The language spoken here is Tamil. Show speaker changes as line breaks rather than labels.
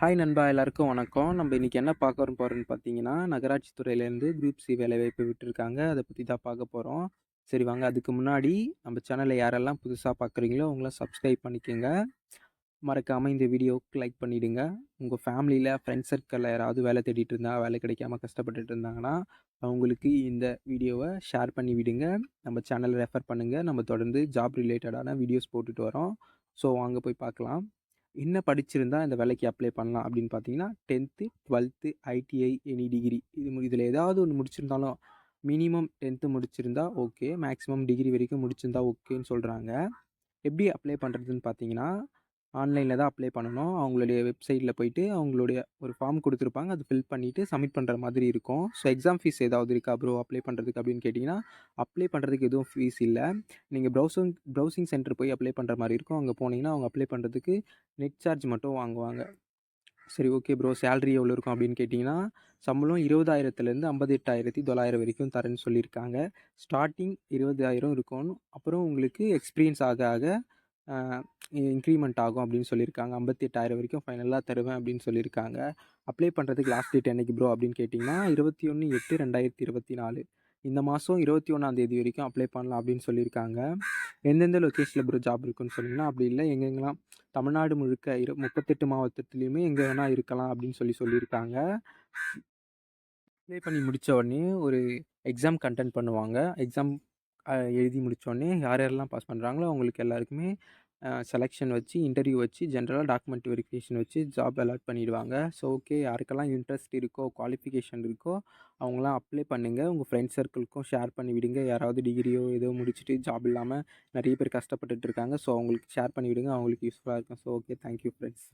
ஹாய் நண்பா எல்லாருக்கும் வணக்கம். நம்ம இன்றைக்கி என்ன பார்க்க போகிறோம்னு பார்த்தீங்கன்னா நகராட்சி துறையிலேருந்து குரூப் சி வேலைவாய்ப்பு விட்டுருக்காங்க. அதை பற்றி தான் பார்க்க போகிறோம் சரி வாங்க. அதுக்கு முன்னாடி நம்ம சேனலை யாரெல்லாம் புதுசாக பார்க்குறீங்களோ அவங்களாம் சப்ஸ்கிரைப் பண்ணிக்கோங்க. மறக்காமல் இந்த வீடியோவுக்கு லைக் பண்ணிவிடுங்க உங்கள் ஃபேமிலியில் ஃப்ரெண்ட்ஸ் சர்க்கிளில் யாராவது வேலை தேடிட்டு இருந்தால் வேலை கிடைக்காம கஷ்டப்பட்டுட்டு இருந்தாங்கன்னா அவங்களுக்கு இந்த வீடியோவை ஷேர் பண்ணி விடுங்க. நம்ம சேனலை ரெஃபர் பண்ணுங்கள் நம்ம தொடர்ந்து ஜாப் ரிலேட்டடான வீடியோஸ் போட்டுட்டு வரோம். ஸோ வாங்க போய் பார்க்கலாம். என்ன படிச்சிருந்தா இந்த வேலைக்கு அப்ளை பண்ணலாம் அப்படின்னு பார்த்தீங்கன்னா tenth twelfth ITI any degree இது இதில் ஏதாவது ஒன்று முடிச்சிருந்தாலும் மினிமம் டென்த்து முடிச்சிருந்தா ஓகே மேக்ஸிமம் டிகிரி வரைக்கும் முடிச்சிருந்தா ஓகேன்னு சொல்கிறாங்க எப்படி அப்ளை பண்ணுறதுன்னு பார்த்தீங்கன்னா ஆன்லைனில் தான் அப்ளை பண்ணணும். அவங்களுடைய வெப்சைட்டில் போயிட்டு அவங்களுடைய ஒரு ஃபார்ம் கொடுத்துருப்பாங்க. அது ஃபில் பண்ணிவிட்டு சப்மிட் பண்ணுற மாதிரி இருக்கும். ஸோ எக்ஸாம் ஃபீஸ் ஏதாவது இருக்கா ப்ரோ அப்ளை பண்ணுறதுக்கு அப்படின்னு கேட்டிங்கன்னா அப்ளை பண்ணுறதுக்கு எதுவும் ஃபீஸ் இல்லை. நீங்கள் ப்ரௌசிங் ப்ரௌசிங் சென்டர் போய் அப்ளை பண்ணுற மாதிரி இருக்கும். அங்கே போனீங்கன்னா அவங்க அப்ளை பண்ணுறதுக்கு நெட் சார்ஜ் மட்டும் வாங்குவாங்க. சரி ஓகே ப்ரோ சேலரி எவ்வளோ இருக்கும் அப்படின்னு கேட்டிங்கன்னா சம்பளம் இருபதாயிரத்துலேருந்து ஐம்பது எட்டாயிரத்தி தொள்ளாயிரம் வரைக்கும் தரேன்னு சொல்லியிருக்காங்க. ஸ்டார்டிங் இருபதாயிரம் இருக்கும். அப்புறம் உங்களுக்கு எக்ஸ்பீரியன்ஸ் ஆக ஆக இன்க்ரிமெண்ட் ஆகும் அப்படின்னு சொல்லியிருக்காங்க. ஐம்பத்தி எட்டாயிரம் வரைக்கும் ஃபைனலாக தருவேன் அப்படின்னு சொல்லியிருக்காங்க. அப்ளை பண்ணுறதுக்கு லாஸ்ட் டேட் என்னைக்கு ப்ரோ அப்படின்னு கேட்டிங்கன்னா இருபத்தி ஒன்று எட்டு ரெண்டாயிரத்தி இருபத்தி நாலு. இந்த மாதம் இருபத்தி ஒன்றாந்தேதி வரைக்கும் அப்ளை பண்ணலாம் அப்படின்னு சொல்லியிருக்காங்க. எந்தெந்த லொக்கேஷனில் ப்ரோ ஜாப் இருக்குன்னு சொன்னிங்கன்னா அப்படி இல்லை. எங்கெங்கெல்லாம் தமிழ்நாடு முழுக்க இரு முப்பத்தெட்டு மாவட்டத்துலேயுமே எங்கே வேணால் இருக்கலாம் அப்படின்னு சொல்லி சொல்லியிருக்காங்க. அப்ளை பண்ணி முடித்த உடனே ஒரு எக்ஸாம் கண்டென்ட் பண்ணுவாங்க. எக்ஸாம் எழுதி முடித்தோடனே யார் யாரெல்லாம் பாஸ் பண்ணுறாங்களோ அவங்களுக்கு எல்லாருக்குமே செலெக்ஷன் வச்சு இன்டர்வியூ வச்சு ஜென்ரலாக டாக்குமெண்ட் வெரிஃபிகேஷன் வச்சு ஜாப் அலாட் பண்ணிவிடுவாங்க ஸோ ஓகே யாருக்கெல்லாம் இன்ட்ரெஸ்ட் இருக்கோ குவாலிஃபிகேஷன் இருக்கோ அவங்களாம் அப்ளை பண்ணுங்கள் உங்கள் ஃப்ரெண்ட்ஸ் சர்க்கிளுக்கும் ஷேர் பண்ணி விடுங்க. யாராவது டிகிரியோ ஏதோ முடிச்சுட்டு ஜாப் இல்லாமல் நிறைய பேர் கஷ்டப்பட்டுட்டு இருக்காங்க. ஸோ அவங்களுக்கு ஷேர் பண்ணி விடுங்க. அவங்களுக்கு யூஸ்ஃபுல்லாக இருக்கும். So okay thank you friends